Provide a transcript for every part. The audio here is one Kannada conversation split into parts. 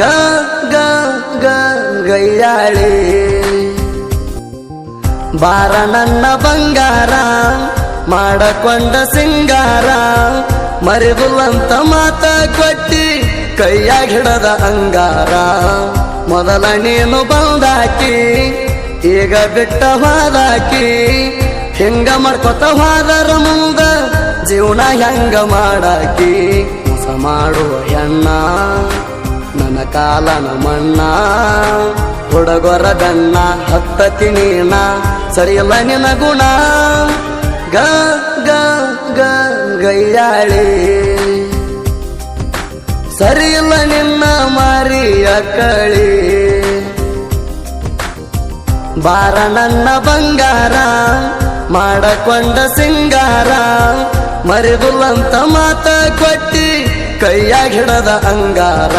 ಗ ಗ ಗ ಗೈಯಾಳಿ ಬಾರ ನನ್ನ ಬಂಗಾರ ಮಾಡಕೊಂಡ ಸಿಂಗಾರ, ಮರಿಬುಲ್ಲಂತ ಮಾತ ಕೊಟ್ಟಿ ಕೈಯಾಗ ಹಿಡದ ಅಂಗಾರ. ಮೊದಲ ನೀನು ಬಂದಾಕಿ, ಈಗ ಬಿಟ್ಟ ಹೋದಾಕಿ, ಹಿಂಗ ಮಾಡ್ಕೊತ ಹೋದರ ಮುಂದ ಜೀವನ ಹೆಂಗ ಮಾಡಾಕಿ? ಮೋಸ ಮಾಡುವ ಹೆಣ್ಣ. ನನ್ನ ಕಾಲನ ಮಣ್ಣ ಹುಡುಗರ ಹತ್ತ ತಿಣೀಣ, ಸರಿಯಲ್ಲ ನಿನ ಗುಣ. ಗ ಗ ಗ, ಗೈಯಾಳಿ. ಸರಿಯಲ್ಲ ನಿನ್ನ ಮಾರಿಯ ಕಳಿ. ಬಾರ ನನ್ನ ಬಂಗಾರ, ಮಾಡಕೊಂಡ ಸಿಂಗಾರ, ಮರಿದುಲ್ಲಂತ ಮಾತ ಕೊಟ್ಟಿ. ಕೈಯಾಗ ಹಿಡದ ಅಂಗಾರ.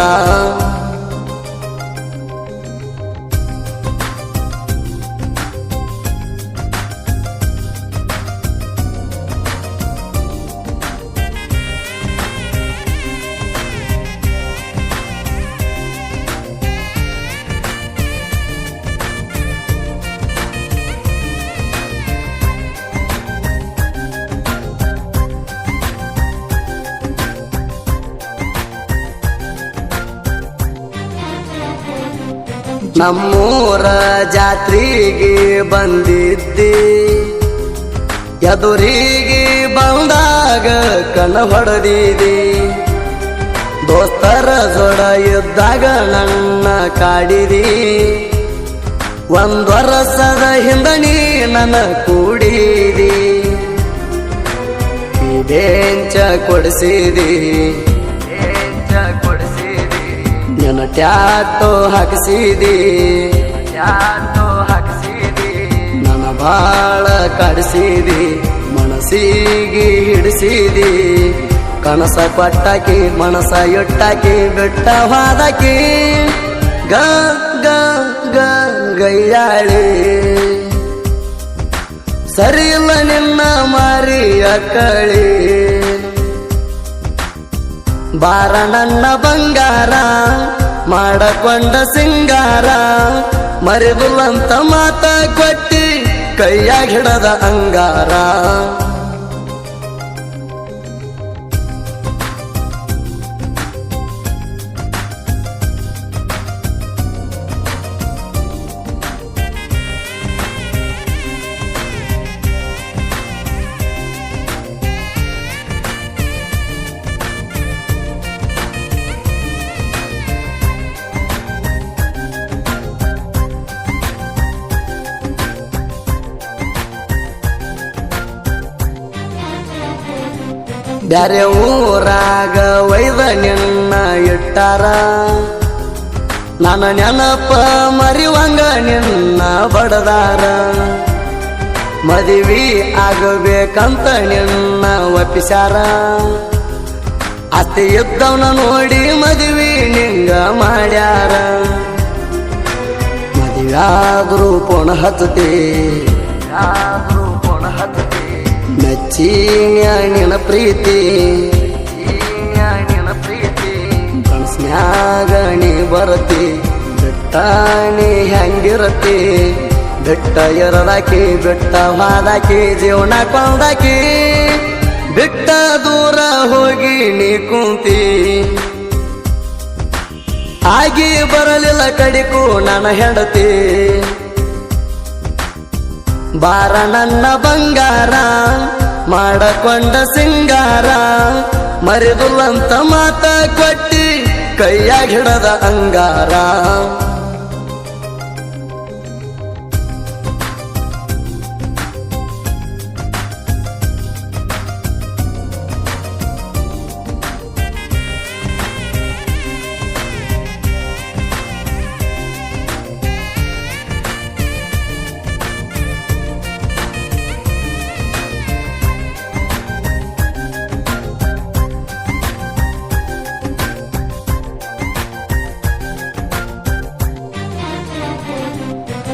ನಮ್ಮೂರ ಜಾತ್ರೆಗೆ ಬಂದಿದ್ದಿ. ಎದುರಿಗೆ ಬಂದಾಗ ಕಣ ಹೊಡೆದಿದೆ. ದೋಸ್ತರ ಜೋಡ ಇದ್ದಾಗ ನನ್ನ ಕಾಡಿದಿ. ಒಂದು ವರ್ಷದ ಹಿಂದಣಿ ನನ್ನ ಕೂಡಿದಿ. ಬೆಂಚ ಕೊಡಿಸಿದಿ. ನಿನ್ನ ಟ್ಯಾಟೋ ಹಾಕಿಸಿದಿ. ಟ್ಯಾಟೋ ಹಾಕಿಸಿದಿ. ನನ್ನ ಬಾಳ ಕಡಿಸಿದಿ. ಮನಸ್ಸಿಗೆ ಹಿಡಿಸಿದಿ. ಕನಸ ಕೊಟ್ಟಾಕಿ ಮನಸ ಇಟ್ಟಾಕಿ ಬಿಟ್ಟ ಹೋದಾಕಿ ಗ ಗ, ಗೈಯಾಳಿ. ಸರಿಯಿಲ್ಲ ನಿನ್ನ ಮಾರಿಯ ಕಳಿ. ಬಾರ ನನ್ನ ಬಂಗಾರ ಮಾಡಕೊಂಡ ಸಿಂಗಾರ ಮರಿದುಲ್ಲಂತ ಮಾತ ಕೊಟ್ಟಿ ಕೈಯಾಗ ಹಿಡದ ಅಂಗಾರ. ಬ್ಯಾರೆ ಊರಾಗ ಒಯ್ದ ನಿನ್ನ ಇಟ್ಟಾರ. ನನ್ನ ನೆನಪ ಮರಿವಂಗ ನಿನ್ನ ಬಡದಾರ. ಮದುವೆ ಆಗಬೇಕಂತ ನಿನ್ನ ಒಪ್ಪಿಸ್ಯಾರ. ಅತಿ ಇದ್ದವನ ನೋಡಿ ಮದುವೆ ನಿಂಗ ಮಾಡ್ಯಾರ. ಮದುವೆ ಆದ್ರೂ ಪುಣ ಹತ್ತತಿ ಮೆಚ್ಚಿನ ಪ್ರೀತಿ. ನಿನ ಪ್ರೀತಿ. ಕನಸ್ನ್ಯಾಗ ನೀ ಬರತಿ. ಬೆಟ್ಟ ನೀ ಹೆಂಗಿರತಿ. ಬೆಟ್ಟ ಎರಡಾಕಿ ಬೆಟ್ಟ ಮಾದಾಕಿ ಜೀವನ ಕೊಂದಾಕಿ. ಬೆಟ್ಟ ದೂರ ಹೋಗಿ ನೀ ಕುಂತಿ. ಆಗಿ ಬರಲಿಲ್ಲ ಕಡಿಕು ನನ್ನ ಹೆಂಡತಿ. ಬಾರ ನನ್ನ ಬಂಗಾರ ಮಾಡಕೊಂಡ ಸಿಂಗಾರ ಮರಿದುಲ್ಲಂತ ಮಾತ ಕೊಟ್ಟಿ ಕೈಯಾಗಿಡದ ಅಂಗಾರ.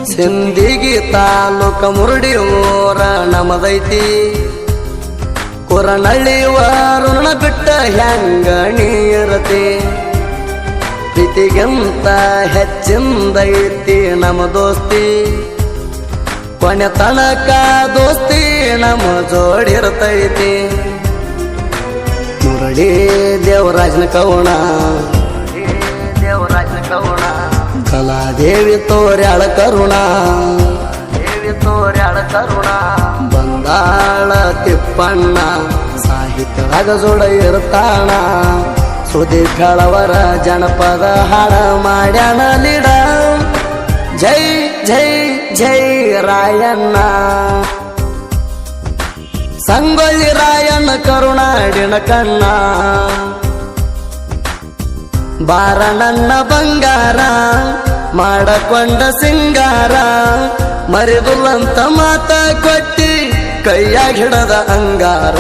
ಸಿಂದಿಗಿ ತಾಲೂಕ ಮುರುಡಿ ಊರ ನಮದೈತಿ. ಕೊರನಳ್ಳಿ ವಾರುಣ ಬಿಟ್ಟ ಹೆಂಗ ನೀರತಿ. ಪ್ರೀತಿಗಿಂತ ಹೆಚ್ಚಿಂದೈತಿ ನಮ್ಮ ದೋಸ್ತಿ. ಕೊನೆ ತನಕ ದೋಸ್ತಿ ನಮ್ಮ ಜೋಡಿರ್ತೈತಿ. ಮುರಳಿ ದೇವರಾಜನ ಕವಣ ಕಲಾದೇವಿ ತೋರ್ಯಾಳ ಕರುಣ. ದೇವಿ ತೋರ್ಯಾಳ ಕರುಣ. ಬಂದಾಳ ತಿಪ್ಪಣ್ಣ ಸಾಹಿತ್ಯದಾಗ ಜೋಡ ಇರ್ತಾಣ. ಸುದೀಪ್ ಜನಪದ ಹಾಡ ಮಾಡ್ಯಾಣ ಲೀಡ. ಜೈ ಜೈ ಜೈ ರಾಯಣ್ಣ. ಸಂಗೊಳ್ಳಿ ರಾಯಣ್ಣ ಕರುಣಾಡಿನ ಕಣ್ಣ. ಬಾರ ನನ್ನ ಬಂಗಾರ ಮಾಡಕೊಂಡ ಸಿಂಗಾರ ಮರಿದುಲ್ಲಂತ ಮಾತ ಕೊಟ್ಟಿ ಕೈಯಾಗ ಹಿಡದ ಅಂಗಾರ.